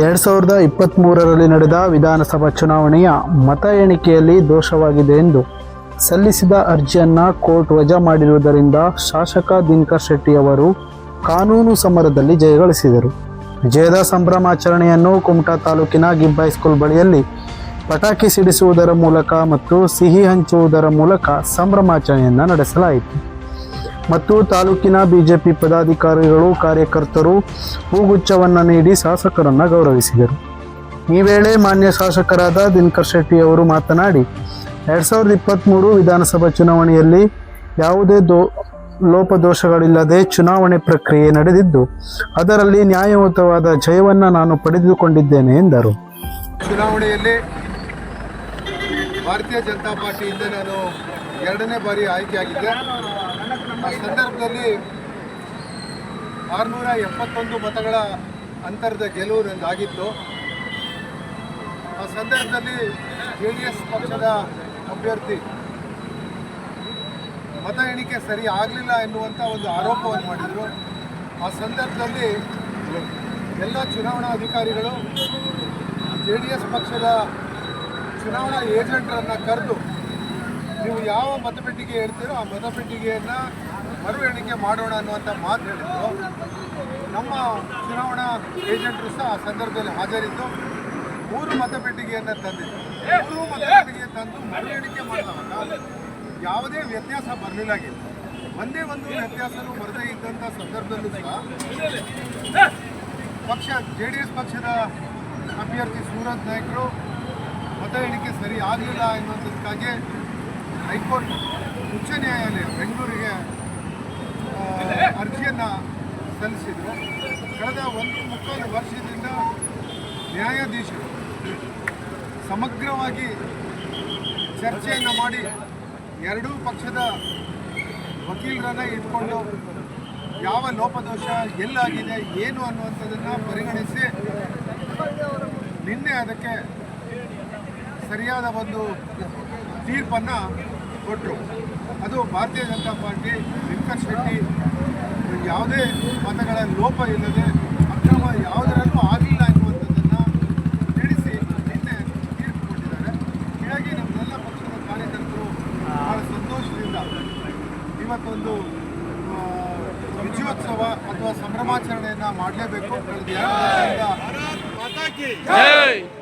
ಎರಡು ಸಾವಿರದ ಇಪ್ಪತ್ತ್ಮೂರರಲ್ಲಿ ನಡೆದ ವಿಧಾನಸಭಾ ಚುನಾವಣೆಯ ಮತ ಎಣಿಕೆಯಲ್ಲಿ ದೋಷವಾಗಿದೆ ಎಂದು ಸಲ್ಲಿಸಿದ ಅರ್ಜಿಯನ್ನು ಕೋರ್ಟ್ ವಜಾ ಮಾಡಿರುವುದರಿಂದ ಶಾಸಕ ದಿನಕರ್ ಶೆಟ್ಟಿ ಅವರು ಕಾನೂನು ಸಮರದಲ್ಲಿ ಜಯಗಳಿಸಿದರು. ವಿಜಯದ ಸಂಭ್ರಮಾಚರಣೆಯನ್ನು ಕುಮಟಾ ತಾಲೂಕಿನ ಗಿಬ್ಬ ಹೈಸ್ಕೂಲ್ ಬಳಿಯಲ್ಲಿ ಪಟಾಕಿ ಸಿಡಿಸುವುದರ ಮೂಲಕ ಮತ್ತು ಸಿಹಿ ಹಂಚುವುದರ ಮೂಲಕ ಸಂಭ್ರಮಾಚರಣೆಯನ್ನು ನಡೆಸಲಾಯಿತು. ಮತ್ತು ತಾಲೂಕಿನ ಬಿಜೆಪಿ ಪದಾಧಿಕಾರಿಗಳು, ಕಾರ್ಯಕರ್ತರು ಹೂಗುಚ್ಛವನ್ನು ನೀಡಿ ಶಾಸಕರನ್ನು ಗೌರವಿಸಿದರು. ಈ ವೇಳೆ ಮಾನ್ಯ ಶಾಸಕರಾದ ದಿನಕರ್ ಶೆಟ್ಟಿ ಅವರು ಮಾತನಾಡಿ, ಎರಡು ಸಾವಿರದ ಇಪ್ಪತ್ತ್ಮೂರು ವಿಧಾನಸಭಾ ಚುನಾವಣೆಯಲ್ಲಿ ಯಾವುದೇ ದೋ, ಲೋಪದೋಷಗಳಿಲ್ಲದೆ ಚುನಾವಣೆ ಪ್ರಕ್ರಿಯೆ ನಡೆದಿದ್ದು, ಅದರಲ್ಲಿ ನ್ಯಾಯಯುತವಾದ ಜಯವನ್ನು ನಾನು ಪಡೆದುಕೊಂಡಿದ್ದೇನೆ ಎಂದರು. ಚುನಾವಣೆಯಲ್ಲಿ ಭಾರತೀಯ ಜನತಾ ಪಾರ್ಟಿಯಿಂದ ನಾನು ಎರಡನೇ ಬಾರಿ ಆಯ್ಕೆಯಾಗಿದ್ದೆ. ಆ ಸಂದರ್ಭದಲ್ಲಿ ಆರುನೂರ ಎಪ್ಪತ್ತೊಂದು ಮತಗಳ ಅಂತರದ ಗೆಲುವು ನಂದಾಗಿತ್ತು. ಆ ಸಂದರ್ಭದಲ್ಲಿ ಜೆ ಡಿ ಎಸ್ ಪಕ್ಷದ ಅಭ್ಯರ್ಥಿ ಮತ ಎಣಿಕೆ ಸರಿ ಆಗಲಿಲ್ಲ ಎನ್ನುವಂಥ ಒಂದು ಆರೋಪವನ್ನು ಮಾಡಿದರು. ಆ ಸಂದರ್ಭದಲ್ಲಿ ಎಲ್ಲ ಚುನಾವಣಾ ಅಧಿಕಾರಿಗಳು ಜೆ ಡಿ ಎಸ್ ಪಕ್ಷದ ಚುನಾವಣಾ ಏಜೆಂಟರನ್ನು ಕರೆದು ನೀವು ಯಾವ ಮತಪೆಟ್ಟಿಗೆ ಹೇಳ್ತೀರೋ ಆ ಮತಪೆಟ್ಟಿಗೆಯನ್ನು ಮರು ಎಣಿಕೆ ಮಾಡೋಣ ಅನ್ನುವಂಥ ಮಾತು ಹೇಳಿದ್ರು. ನಮ್ಮ ಚುನಾವಣಾ ಏಜೆಂಟರು ಸಹ ಆ ಸಂದರ್ಭದಲ್ಲಿ ಹಾಜರಿದ್ದು ಮೂರು ಮತಪೆಟ್ಟಿಗೆಯನ್ನು ತಂದಿದ್ದು ಮೂರು ಮತಪೆಟ್ಟಿಗೆ ತಂದು ಮರು ಎಣಿಕೆ ಮಾಡಿದಾಗ ಯಾವುದೇ ವ್ಯತ್ಯಾಸ ಬರಲಿಲ್ಲ ಒಂದೇ ಒಂದು ವ್ಯತ್ಯಾಸನೂ ಬರದೇ ಇದ್ದಂಥ ಸಂದರ್ಭದಲ್ಲೂ ಸಹ ಪಕ್ಷ ಜೆ ಡಿ ಎಸ್ ಪಕ್ಷದ ಅಭ್ಯರ್ಥಿ ಸೂರಜ್ ನಾಯ್ಕರು ಮತ ಎಣಿಕೆ ಸರಿ ಆಗಲಿಲ್ಲ ಎನ್ನುವಂಥದಕ್ಕಾಗಿ ಹೈಕೋರ್ಟ್ ಉಚ್ಚ ನ್ಯಾಯಾಲಯ ಬೆಂಗಳೂರಿಗೆ ಅರ್ಜಿಯನ್ನು ಸಲ್ಲಿಸಿದರು. ಕಳೆದ ಒಂದು ಮುಕ್ಕಾಲು ವರ್ಷದಿಂದ ನ್ಯಾಯಾಧೀಶರು ಸಮಗ್ರವಾಗಿ ಚರ್ಚೆಯನ್ನು ಮಾಡಿ ಎರಡೂ ಪಕ್ಷದ ವಕೀಲರನ್ನ ಇಟ್ಕೊಂಡು ಯಾವ ಲೋಪದೋಷ ಎಲ್ಲಾಗಿದೆ, ಏನು ಅನ್ನುವಂಥದ್ದನ್ನು ಪರಿಗಣಿಸಿ ನಿನ್ನೆ ಅದಕ್ಕೆ ಸರಿಯಾದ ಒಂದು ತೀರ್ಪನ್ನು ಕೊಟ್ಟರು ಅದು ಭಾರತೀಯ ಜನತಾ ಪಾರ್ಟಿ ವೆಂಕಟ್ ಶೆಟ್ಟಿ ಯಾವುದೇ ಮತಗಳ ಲೋಪ ಇಲ್ಲದೆ ಅಕ್ರಮ ಯಾವುದರಲ್ಲೂ ಆಗಿಲ್ಲ ಎನ್ನುವಂಥದ್ದನ್ನು ತಿಳಿಸಿ ನಿನ್ನೆ ತೀರ್ಪು ಕೊಟ್ಟಿದ್ದಾರೆ ಹೀಗಾಗಿ ನಮ್ಮೆಲ್ಲ ಪಕ್ಷದ ಕಾರ್ಯಕರ್ತರು ಬಹಳ ಸಂತೋಷದಿಂದ ಇವತ್ತೊಂದು ವಿಜಯೋತ್ಸವ ಅಥವಾ ಸಂಭ್ರಮಾಚರಣೆಯನ್ನು ಮಾಡಲೇಬೇಕು. ಕಳೆದ ಎರಡು